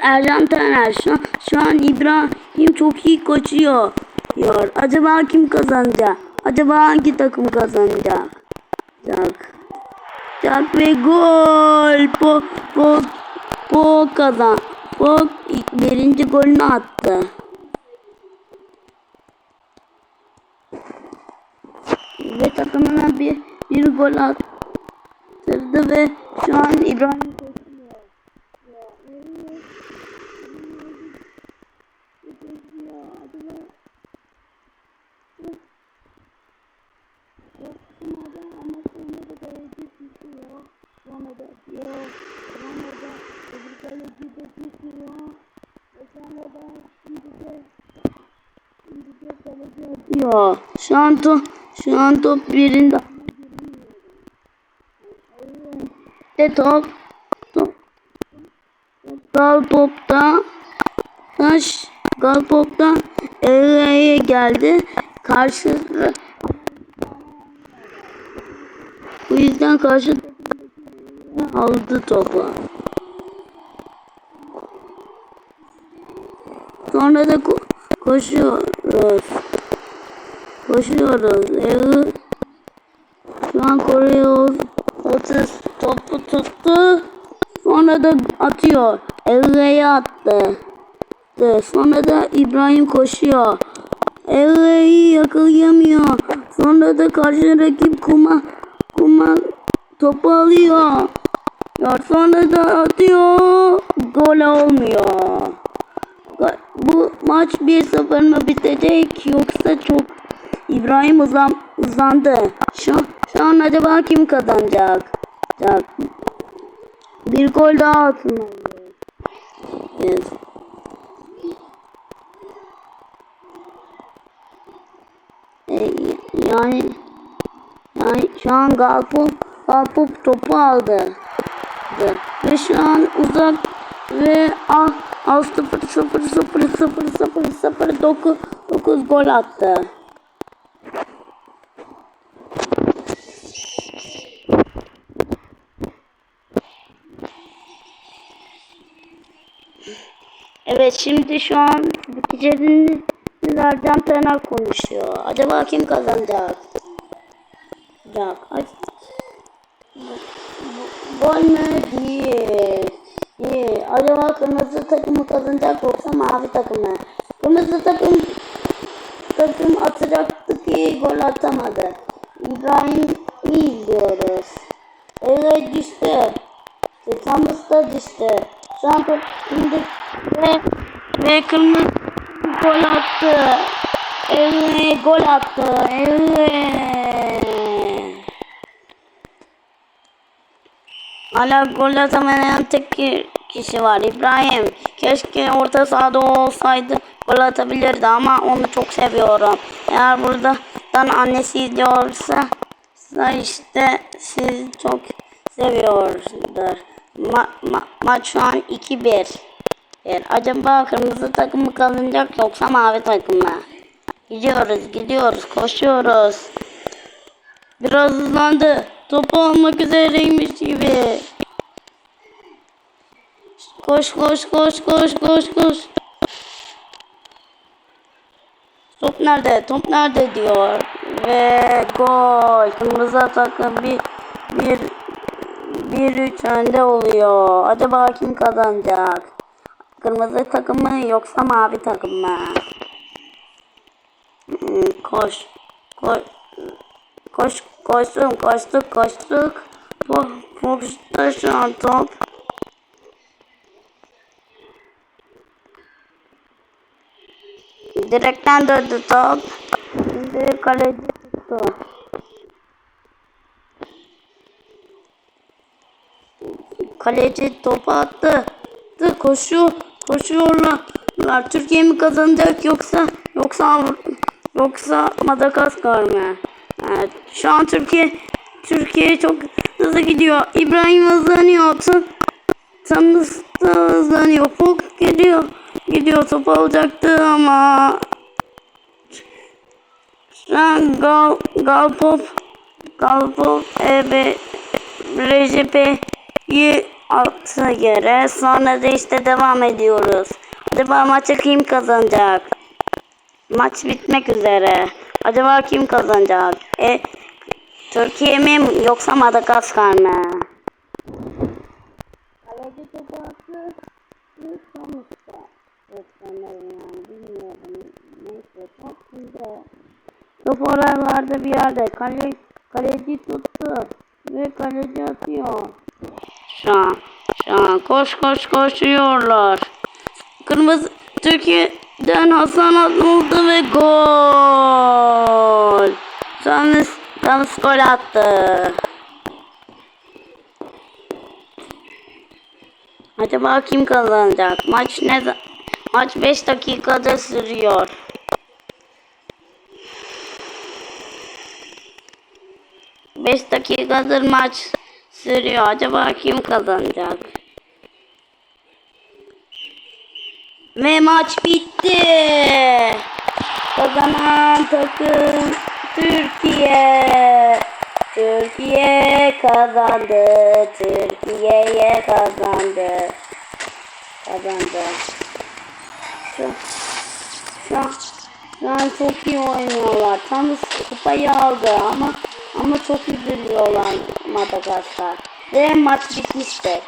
Ercan Taner. Şu, an- şu an İbrahim çok iyi koşuyor. Diyor. Acaba kim kazanacak? Acaba hangi takım kazanacak? Cak. Cak ve gol. Po, po, po kazan. Po birinci golünü attı. Ve takımına bir, bir gol attırdı ve şu an İbrahim Ya şu an top şu an top birinde. De top top Gal popta taş gal popta Ere'ye geldi. Karşı bu yüzden karşı aldı topu. Sonra da ko- koşuyoruz. Koşuyoruz. Evi şu an koruyoruz. Otuz topu tuttu. Sonra da atıyor. Evre'ye attı. De, Sonra da İbrahim koşuyor. Evre'yi yakalayamıyor. Sonra da karşı rakip kuma kuma topu alıyor. Ya sonra da atıyor. Gol olmuyor. Bu maç 1-0 mı bitecek yoksa çok İbrahim uzan, uzandı. Şu, şu an acaba kim kazanacak? Cak. Bir gol daha atmalıyız. Yes. E, yani yani şu an Galpop Galpop topu aldı. Ve şu an uzak ve al al 0 0 0 0 0 0 9 9 gol attı. Evet şimdi şu an bitirdiklerden Taner konuşuyor. Acaba kim kazanacak? Cak. Ay. Gol mü? Değil. Değil. Acaba kırmızı takımı kazanacak yoksa mavi takım mı? Kırmızı takım takım atacaktı ki gol atamadı. İbrahim iyi izliyoruz. Evet düştü. Thomas da düştü. Şu an indik ve, ve kırmızı gol attı. Evet gol attı. Evet. Hala gol atamayan tek ki- kişi var İbrahim. Keşke orta sahada olsaydı gol atabilirdi ama onu çok seviyorum. Eğer buradan annesi izliyorsa sa işte siz çok seviyordur. Ma ma maç şu an 2-1. Bir. Acaba kırmızı takım mı kazanacak yoksa mavi takım mı? Gidiyoruz, gidiyoruz, koşuyoruz. Biraz hızlandı. Topu almak üzereymiş gibi. Koş koş koş koş koş koş. Top nerede? Top nerede diyor. Ve gol. Kırmızı takım bir bir bir üç önde oluyor. Acaba kim kazanacak? Kırmızı takım mı yoksa mavi takım mı? Hmm, Koş. Koş. Koş, koştum, koştuk, koştuk. Popsta şu an top. Direkten döndü top. Şimdi kaleci tuttu. Kaleci topu attı. Attı, Koşuyor, koşuyorlar. Türkiye mi kazanacak yoksa yoksa yoksa Madagaskar mı? Evet, şu an Türkiye Türkiye çok hızlı gidiyor. İbrahim hızlanıyor. Tam da hızlanıyor. Fok gidiyor. Gidiyor top alacaktı ama şu an Gal, Galpop Galpop e, Recep'i altı göre sonra da işte devam ediyoruz. Acaba maçı kim kazanacak? Maç bitmek üzere. Acaba kim kazanacak? E, Türkiye mi yoksa Madagaskar mı? Kaleci topu attı. Sonuçta. yani bilmiyorum. Neyse top bizde. Top oralarda bir yerde. Kale, kaleci tuttu. Ve kaleci atıyor. Şu an. Şu an koş koş koşuyorlar. Kırmızı Türkiye'den Hasan atıldı ve gol. Ramiz, Ramiz gol attı. Acaba kim kazanacak? Maç ne Maç 5 dakikada sürüyor. Beş dakikadır maç sürüyor. Acaba kim kazanacak? Ve maç bitti. Kazanan takım Türkiye. Türkiye kazandı. Türkiye'ye kazandı. Kazandı. Şu, şu, an, şu an çok iyi oynuyorlar. Tam kupayı aldı ama ama çok üzülüyorlar Madagaskar. Ve maç bitmiştir.